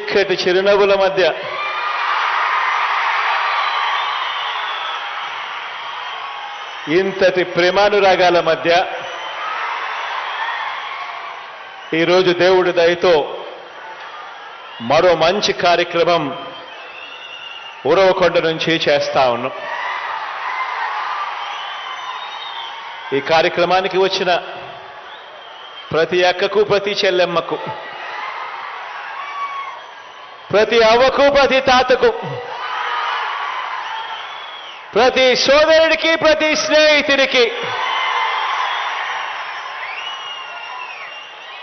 చిక్కటి చిరునవ్వుల మధ్య. ఇంతటి ప్రేమానురాగాల మధ్య ఈరోజు దేవుడి దయతో మరో మంచి కార్యక్రమం ఉరవకొండ నుంచి చేస్తా ఉన్నాం. ఈ కార్యక్రమానికి వచ్చిన ప్రతి అక్కకు ప్రతి చెల్లెమ్మకు ప్రతి అవ్వకు ప్రతి తాతకు ప్రతి సోదరుడికి ప్రతి స్నేహితుడికి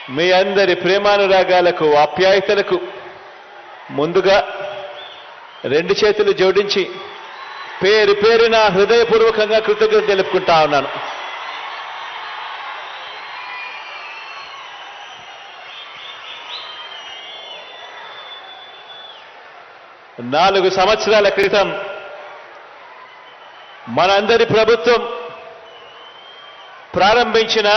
మీ అందరి ప్రేమానురాగాలకు ఆప్యాయతలకు ముందుగా రెండు చేతులు జోడించి పేరు పేరున హృదయపూర్వకంగా కృతజ్ఞత తెలుపుకుంటా ఉన్నాను. నాలుగు సంవత్సరాల క్రితం మనందరి ప్రభుత్వం ప్రారంభించిన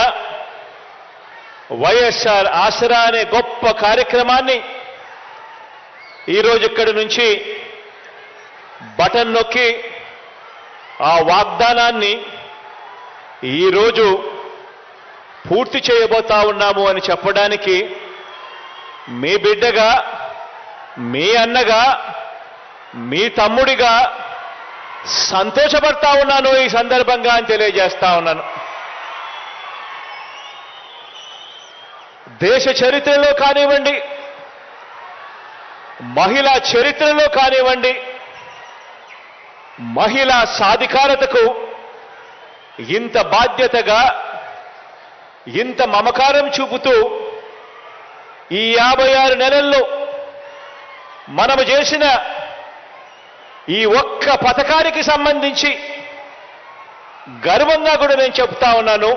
వైఎస్ఆర్ ఆసరా అనే గొప్ప కార్యక్రమాన్ని ఈరోజు ఇక్కడి నుంచి బటన్ నొక్కి ఆ వాగ్దానాన్ని ఈరోజు పూర్తి చేయబోతా ఉన్నాము అని చెప్పడానికి మీ బిడ్డగా మీ అన్నగా మీ తమ్ముడిగా సంతోషపడతా ఉన్నాను ఈ సందర్భంగా అని తెలియజేస్తా ఉన్నాను. దేశ చరిత్రలో కానివ్వండి మహిళా చరిత్రలో కానివ్వండి మహిళా సాధికారతకు ఇంత బాధ్యతగా ఇంత మమకారం చూపుతూ ఈ యాభై ఆరు నెలల్లో మనము చేసిన ఈ ఒక్క పథకానికి సంబంధించి గర్వంగా కూడా నేను చెప్తా ఉన్నాను.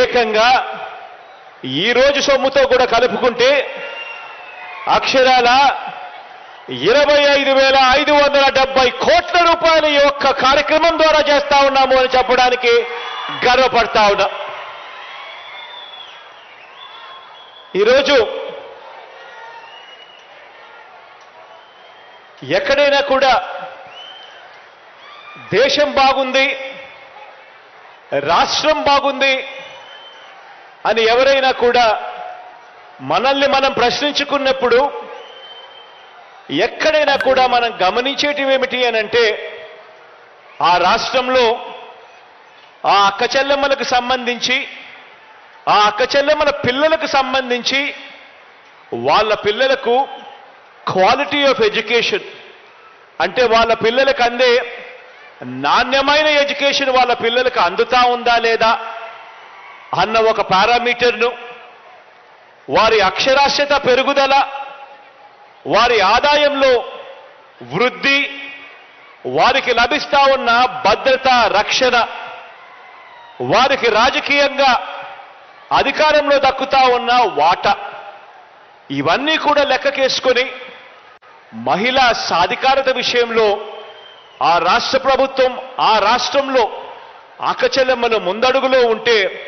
ఏకంగా ఈ రోజు సొమ్ముతో కూడా కలుపుకుంటే అక్షరాల ఇరవై ఐదు వేల ఐదు వందల డెబ్బై కోట్ల రూపాయలు ఈ ఒక్క కార్యక్రమం ద్వారా చేస్తా ఉన్నాము అని చెప్పడానికి గర్వపడతా ఉన్నా. ఈరోజు ఎక్కడైనా కూడా దేశం బాగుంది రాష్ట్రం బాగుంది అని ఎవరైనా కూడా మనల్ని మనం ప్రశ్నించుకున్నప్పుడు ఎక్కడైనా కూడా మనం గమనించేటివి ఏమిటి అని అంటే ఆ రాష్ట్రంలో ఆ అక్క చెల్లెమ్మలకు సంబంధించి ఆ అక్క చెల్లెమ్మల పిల్లలకు సంబంధించి వాళ్ళ పిల్లలకు క్వాలిటీ ఆఫ్ ఎడ్యుకేషన్ అంటే వాళ్ళ పిల్లలకు అందే నాణ్యమైన ఎడ్యుకేషన్ వాళ్ళ పిల్లలకు అందుతా ఉందా లేదా అన్న ఒక పారామీటర్ను వారి అక్షరాస్యత పెరుగుదల వారి ఆదాయంలో వృద్ధి వారికి లభిస్తా ఉన్న భద్రత రక్షణ వారికి రాజకీయంగా అధికారంలో దక్కుతా ఉన్న వాటా ఇవన్నీ కూడా లెక్కకేసుకొని మహిళా సాధికారత విషయంలో ఆ రాష్ట్ర ప్రభుత్వం ఆ రాష్ట్రంలో అక్కచెల్లెమ్మలు ముందడుగులో ఉంటే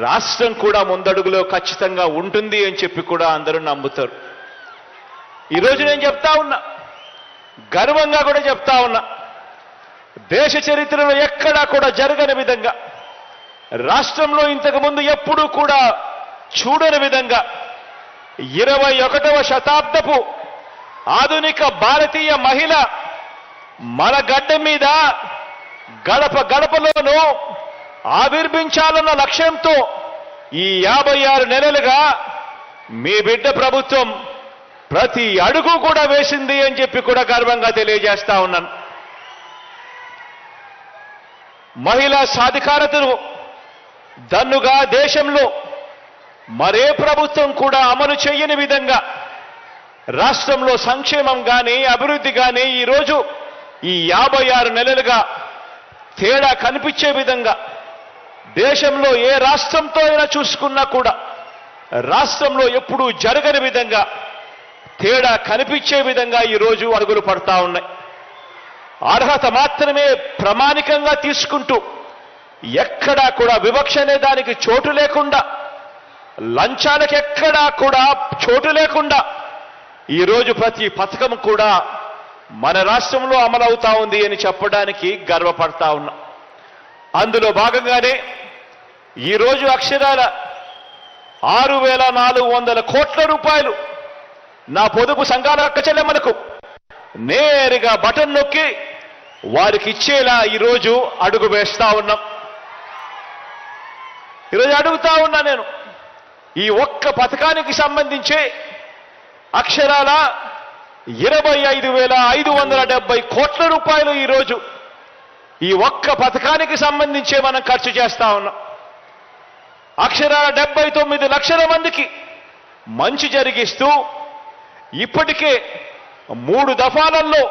రాష్ట్రం కూడా ముందడుగులో ఖచ్చితంగా ఉంటుంది అని చెప్పి కూడా అందరూ నమ్ముతారు. ఈరోజు నేను చెప్తా ఉన్నా గర్వంగా కూడా చెప్తా ఉన్నా దేశ చరిత్రలో ఎక్కడా కూడా జరగని విధంగా రాష్ట్రంలో ఇంతకుముందు ఎప్పుడూ కూడా చూడని విధంగా ఇరవై ఒకటవ శతాబ్దపు ఆధునిక భారతీయ మహిళ మన గడ్డ మీద గడప గడపలోనూ ఆవిర్భించాలన్న లక్ష్యంతో ఈ యాభై ఆరు నెలలుగా మీ బిడ్డ ప్రభుత్వం ప్రతి అడుగు కూడా వేసింది అని చెప్పి కూడా గర్వంగా తెలియజేస్తా ఉన్నాను. మహిళా సాధికారతను దన్నుగా దేశంలో మరే ప్రభుత్వం కూడా అమలు చేయని విధంగా రాష్ట్రంలో సంక్షేమం కానీ అభివృద్ధి కానీ ఈరోజు ఈ యాభై ఆరు నెలలుగా తేడా కనిపించే విధంగా దేశంలో ఏ రాష్ట్రంతో అయినా చూసుకున్నా కూడా రాష్ట్రంలో ఎప్పుడూ జరగని విధంగా తేడా కనిపించే విధంగా ఈరోజు అడుగులు పడతా ఉన్నాయి. అర్హత మాత్రమే ప్రామాణికంగా తీసుకుంటూ ఎక్కడా కూడా వివక్ష అనే దానికి చోటు లేకుండా లంచాలకు ఎక్కడా కూడా చోటు లేకుండా ఈరోజు ప్రతి పథకం కూడా మన రాష్ట్రంలో అమలవుతా ఉంది అని చెప్పడానికి గర్వపడతా ఉన్నా. అందులో భాగంగానే ఈరోజు అక్షరాల ఆరు వేల నాలుగు వందల కోట్ల రూపాయలు నా పొదుపు సంఘాల అక్క చెల్లెమ్మలకు నేరుగా బటన్ నొక్కి వారికి ఇచ్చేలా ఈరోజు అడుగు వేస్తా ఉన్నాం. ఈరోజు అడుగుతా ఉన్నా నేను. ఈ ఒక్క పథకానికి సంబంధించి అక్షరాల ఇరవై ఐదు వేల ఐదు వందల డెబ్బై కోట్ల రూపాయలు ఈరోజు ఈ ఒక్క పథకానికి సంబంధించే మనం ఖర్చు చేస్తా ఉన్నాం. అక్షరాల డెబ్బై తొమ్మిది లక్షల మందికి మంచి జరిగిస్తూ ఇప్పటికే మూడు దఫాలలో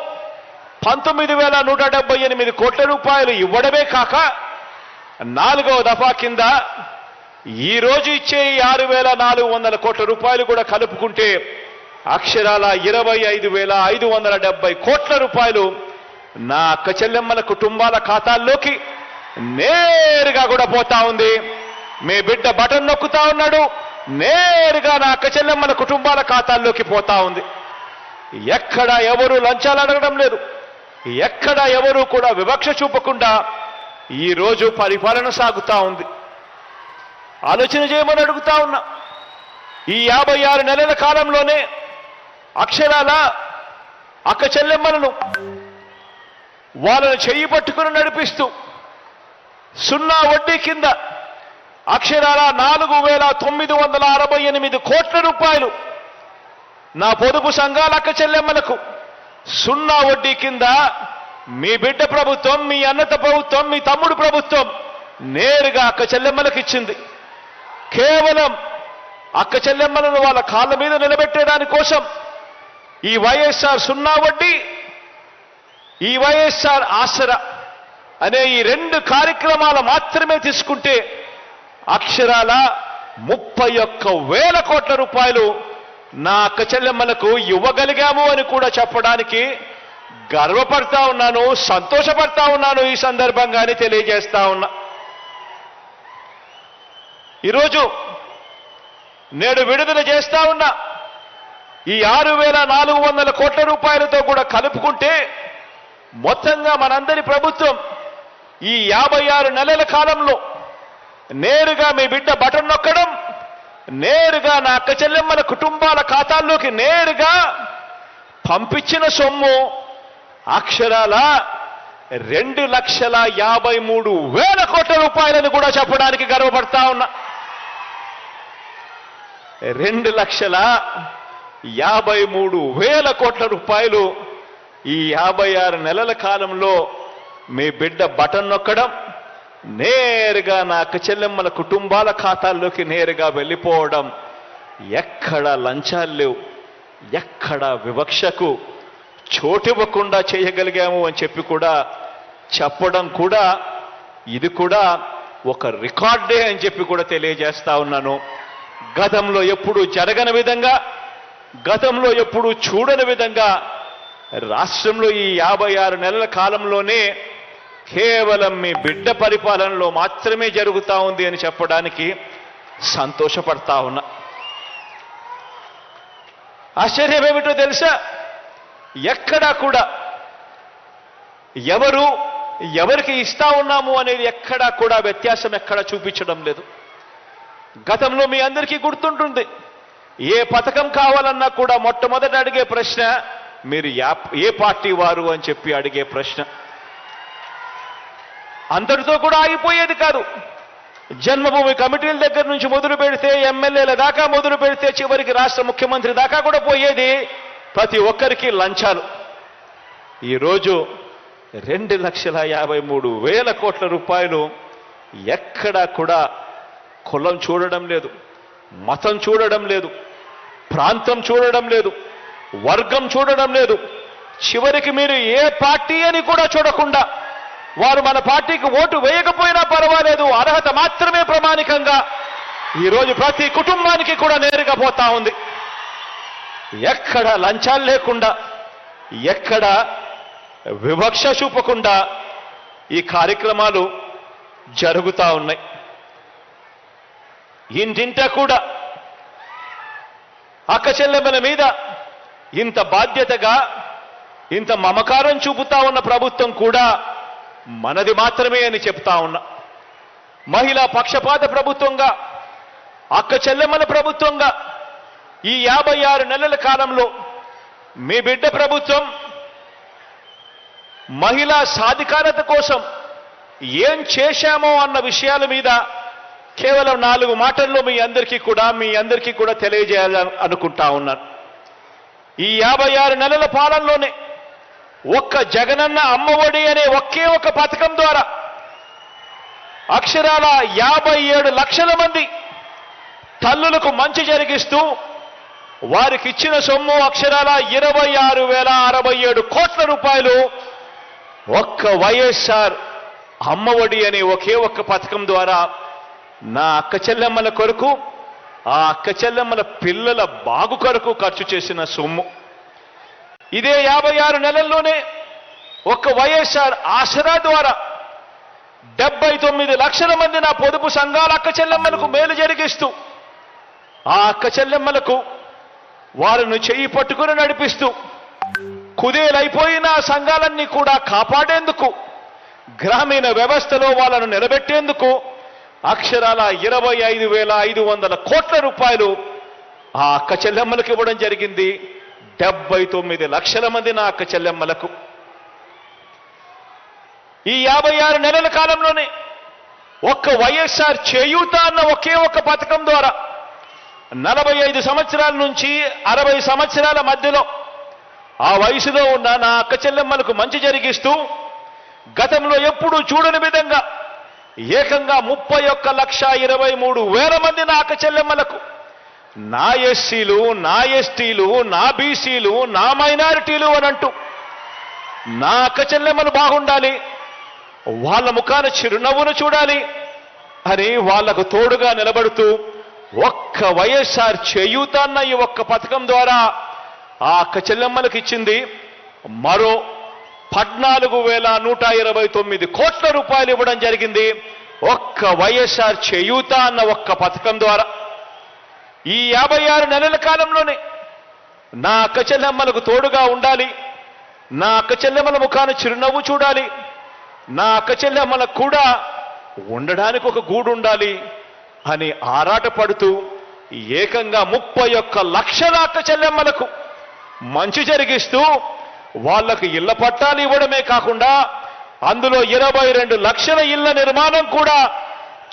పంతొమ్మిది వేల నూట డెబ్బై ఎనిమిది కోట్ల రూపాయలు ఇవ్వడమే కాక నాలుగవ దఫా కింద ఈ రోజు ఇచ్చే ఈ ఆరు వేల నాలుగు వందల కోట్ల రూపాయలు కూడా కలుపుకుంటే అక్షరాల ఇరవై ఐదు వేల ఐదు వందల డెబ్బై కోట్ల రూపాయలు నా అక్క చెల్లెమ్మల కుటుంబాల ఖాతాల్లోకి నేరుగా కూడా పోతా ఉంది. మీ బిడ్డ బటన్ నొక్కుతా ఉన్నాడు. నేరుగా నా అక్క చెల్లెమ్మల కుటుంబాల ఖాతాల్లోకి పోతా ఉంది. ఎక్కడ ఎవరు లంచాలు అడగడం లేదు. ఎక్కడ ఎవరు కూడా వివక్ష చూపకుండా ఈరోజు పరిపాలన సాగుతా ఉంది. ఆలోచన చేయమని అడుగుతా ఉన్నా. ఈ యాభై ఆరు నెలల కాలంలోనే అక్షరాల? అక్క చెల్లెమ్మలను వాళ్ళను చెయ్యి పట్టుకుని నడిపిస్తూ సున్నా వడ్డీ కింద అక్షరాల నాలుగు వేల తొమ్మిది వందల అరవై ఎనిమిది కోట్ల రూపాయలు నా పొదుపు సంఘాల అక్క చెల్లెమ్మలకు సున్నా వడ్డీ కింద మీ బిడ్డ ప్రభుత్వం మీ అన్నత ప్రభుత్వం మీ తమ్ముడు ప్రభుత్వం నేరుగా అక్క చెల్లెమ్మలకు ఇచ్చింది. కేవలం అక్క చెల్లెమ్మలను వాళ్ళ కాళ్ళ మీద నిలబెట్టడానికి కోసం ఈ వైఎస్ఆర్ సున్నా వడ్డీ ఈ వైఎస్ఆర్ ఆసర అనే ఈ రెండు కార్యక్రమాలు మాత్రమే తీసుకుంటే అక్షరాల ముప్పై ఒక్క వేల కోట్ల రూపాయలు నా అక్క చెల్లెమ్మలకు ఇవ్వగలిగాము అని కూడా చెప్పడానికి గర్వపడతా ఉన్నాను సంతోషపడతా ఉన్నాను ఈ సందర్భంగానే తెలియజేస్తా ఉన్నా. ఈరోజు నేడు విడుదల చేస్తా ఉన్నా. ఈ ఆరు వేల నాలుగు వందల కోట్ల రూపాయలతో కూడా కలుపుకుంటే మొత్తంగా మనందరి ప్రభుత్వం ఈ యాభై ఆరు నెలల కాలంలో నేరుగా మీ బిడ్డ బటన్ నొక్కడం నేరుగా నా అక్క చెల్లెమ్మల కుటుంబాల ఖాతాల్లోకి నేరుగా పంపించిన సొమ్ము అక్షరాల రెండు లక్షల యాభై మూడు వేల కోట్ల రూపాయలని కూడా చెప్పడానికి గర్వపడతా ఉన్నా. రెండు లక్షల యాభై మూడు వేల కోట్ల రూపాయలు ఈ యాభై ఆరు నెలల కాలంలో మీ బిడ్డ బటన్ నొక్కడం నేరుగా నా చెల్లెమ్మల కుటుంబాల ఖాతాల్లోకి నేరుగా వెళ్ళిపోవడం ఎక్కడ లంచాలు లేవు ఎక్కడ వివక్షకు చోటివ్వకుండా చేయగలిగాము అని చెప్పి కూడా చెప్పడం కూడా ఇది కూడా ఒక రికార్డే అని చెప్పి కూడా తెలియజేస్తా ఉన్నాను. గతంలో ఎప్పుడు జరగని విధంగా గతంలో ఎప్పుడు చూడని విధంగా రాష్ట్రంలో ఈ యాభై ఆరు నెలల కాలంలోనే కేవలం మీ బిడ్డ పరిపాలనలో మాత్రమే జరుగుతా ఉంది అని చెప్పడానికి సంతోషపడతా ఉన్నా. ఆశ్చర్యం ఏమిటో తెలుసా? ఎక్కడా కూడా ఎవరు ఎవరికి ఇస్తా ఉన్నాము అనేది ఎక్కడా కూడా వ్యత్యాసం ఎక్కడా చూపించడం లేదు. గతంలో మీ అందరికీ గుర్తుంటుంది. ఏ పథకం కావాలన్నా కూడా మొట్టమొదట అడిగే ప్రశ్న మీరు ఏ పార్టీ వారు అని చెప్పి అడిగే ప్రశ్న. అంతటితో కూడా ఆగిపోయేది కాదు. జన్మభూమి కమిటీల దగ్గర నుంచి మొదలు పెడితే ఎమ్మెల్యేల దాకా మొదలు పెడితే చివరికి రాష్ట్ర ముఖ్యమంత్రి దాకా కూడా పోయేది ప్రతి ఒక్కరికి లంచాలు. ఈరోజు రెండు లక్షల యాభై మూడు వేల కోట్ల రూపాయలు ఎక్కడా కూడా కులం చూడడం లేదు మతం చూడడం లేదు. ప్రాంతం చూడడం లేదు వర్గం చూడడం లేదు. చివరికి మీరు ఏ పార్టీ అని కూడా చూడకుండా వారు మన పార్టీకి ఓటు వేయకపోయినా పర్వాలేదు అర్హత మాత్రమే ప్రమాణికంగా ఈరోజు ప్రతి కుటుంబానికి కూడా నేరుగా పోతా ఉంది. ఎక్కడ లంచాలు లేకుండా ఎక్కడ వివక్ష చూపకుండా ఈ కార్యక్రమాలు జరుగుతా ఉన్నాయి. ఇంటింటా కూడా అక్క చెల్లెమ్మల మీద ఇంత బాధ్యతగా ఇంత మమకారం చూపుతా ఉన్న ప్రభుత్వం కూడా మనది మాత్రమే అని చెప్తా ఉన్నా. మహిళా పక్షపాత ప్రభుత్వంగా అక్క చెల్లెమ్మల ప్రభుత్వంగా ఈ యాభై ఆరు నెలల కాలంలో మీ బిడ్డ ప్రభుత్వం మహిళా సాధికారత కోసం ఏం చేశామో అన్న విషయాల మీద కేవలం నాలుగు మాటల్లో మీ అందరికీ కూడా మీ అందరికీ కూడా తెలియజేయాలని అనుకుంటా ఉన్నాను. ఈ యాభై ఆరు నెలల పాలనలోనే ఒక్క జగనన్న అమ్మఒడి అనే ఒకే ఒక పథకం ద్వారా అక్షరాల యాభై ఏడు లక్షల మంది తల్లులకు మంచి జరిగిస్తూ వారికి ఇచ్చిన సొమ్ము అక్షరాల ఇరవై ఆరు వేల అరవై ఏడు కోట్ల రూపాయలు ఒక్క వైఎస్ఆర్ అమ్మఒడి అనే ఒకే ఒక్క పథకం ద్వారా నా అక్క చెల్లెమ్మల కొరకు ఆ అక్క చెల్లెమ్మల పిల్లల బాగు కొరకు ఖర్చు చేసిన సొమ్ము. ఇదే యాభై ఆరు నెలల్లోనే ఒక్క వైఎస్ఆర్ ఆసరా ద్వారా డెబ్బై తొమ్మిది లక్షల మంది నా పొదుపు సంఘాల అక్క చెల్లెమ్మలకు మేలు జరిగిస్తూ ఆ అక్క చెల్లెమ్మలకు వారిని చెయ్యి పట్టుకుని నడిపిస్తూ కుదేలైపోయిన ఆ సంఘాలన్నీ కూడా కాపాడేందుకు గ్రామీణ వ్యవస్థలో వాళ్ళను నిలబెట్టేందుకు అక్షరాల ఇరవై ఐదు వేల ఐదు వందల కోట్ల రూపాయలు ఆ అక్క చెల్లెమ్మలకు ఇవ్వడం జరిగింది. డెబ్బై తొమ్మిది లక్షల మంది నా అక్క చెల్లెమ్మలకు. ఈ యాభై ఆరు నెలల కాలంలోనే ఒక్క వైఎస్ఆర్ చేయూత అన్న ఒకే ఒక్క పథకం ద్వారా నలభై ఐదు సంవత్సరాల నుంచి అరవై సంవత్సరాల మధ్యలో ఆ వయసులో ఉన్న నా అక్క చెల్లెమ్మలకు మంచి జరిగిస్తూ గతంలో ఎప్పుడూ చూడని విధంగా ఏకంగా ముప్పై ఒక్క లక్ష ఇరవై మూడు వేల మంది నా అక్క చెల్లెమ్మలకు. నా ఎస్సీలు నా ఎస్టీలు నా బీసీలు నా మైనారిటీలు అని అంటూ నా అక్క చెల్లెమ్మలు బాగుండాలి. వాళ్ళ ముఖాన చిరునవ్వును చూడాలి అని వాళ్ళకు తోడుగా నిలబడుతూ ఒక్క వైఎస్ఆర్ చేయూత అన్న ఈ ఒక్క పథకం ద్వారా ఆ అక్క చెల్లెమ్మలకు ఇచ్చింది. మరో పద్నాలుగు వేల నూట ఇరవై తొమ్మిది కోట్ల రూపాయలు ఇవ్వడం జరిగింది. ఒక్క వైఎస్ఆర్ చేయూత అన్న ఒక్క పథకం ద్వారా. ఈ యాభై ఆరు నెలల కాలంలోనే నా అక్క చెల్లెమ్మలకు తోడుగా ఉండాలి. నా అక్క చెల్లెమ్మల ముఖాన చిరునవ్వు చూడాలి. నా అక్క చెల్లెమ్మలకు కూడా ఉండడానికి ఒక గూడు ఉండాలి అని ఆరాటపడుతూ ఏకంగా ముప్పై ఒక్క లక్షల అక్క చెల్లెమ్మలకు మంచి జరిగిస్తూ వాళ్ళకు ఇళ్ళ పట్టాలు ఇవ్వడమే కాకుండా అందులో ఇరవై రెండు లక్షల ఇళ్ళ నిర్మాణం కూడా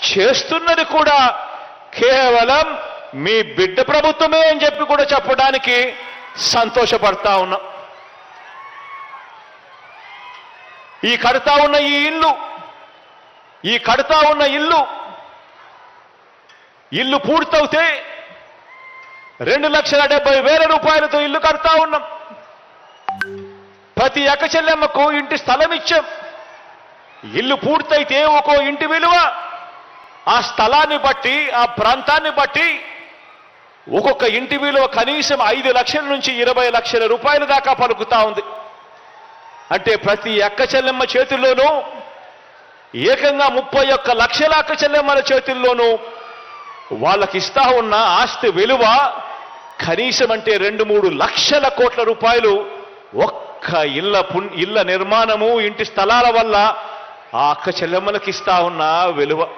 చేస్తున్నది కూడా కేవలం మీ బిడ్డ ప్రభుత్వమే అని చెప్పి కూడా చెప్పడానికి సంతోషపడతా ఉన్నాం. ఈ కడతా ఉన్న ఈ ఇల్లు ఈ కడతా ఉన్న ఇల్లు ఇల్లు పూర్తవుతే రెండు లక్షల డెబ్బై వేల రూపాయలతో ఇల్లు కడతా ఉన్నాం. ప్రతి అక్కచెల్లెమ్మకు ఇంటి స్థలం ఇచ్చాం ఇల్లు పూర్తయితే ఒక్కో ఇంటి విలువ. ఆ స్థలాన్ని బట్టి ఆ ప్రాంతాన్ని బట్టి ఒక్కొక్క ఇంటి విలువ కనీసం ఐదు లక్షల నుంచి ఇరవై లక్షల రూపాయల దాకా పలుకుతా ఉంది. అంటే ప్రతి అక్క చెల్లెమ్మ చేతుల్లోనూ ఏకంగా ముప్పై ఒక్క లక్షల అక్క చెల్లెమ్మల చేతుల్లోనూ వాళ్ళకి ఇస్తా ఉన్న ఆస్తి విలువ కనీసం అంటే రెండు మూడు లక్షల కోట్ల రూపాయలు ఒక్క ఇళ్ళ పున్ ఇళ్ళ నిర్మాణము ఇంటి స్థలాల వల్ల ఆ అక్క చెల్లెమ్మలకి ఇస్తా ఉన్న విలువ.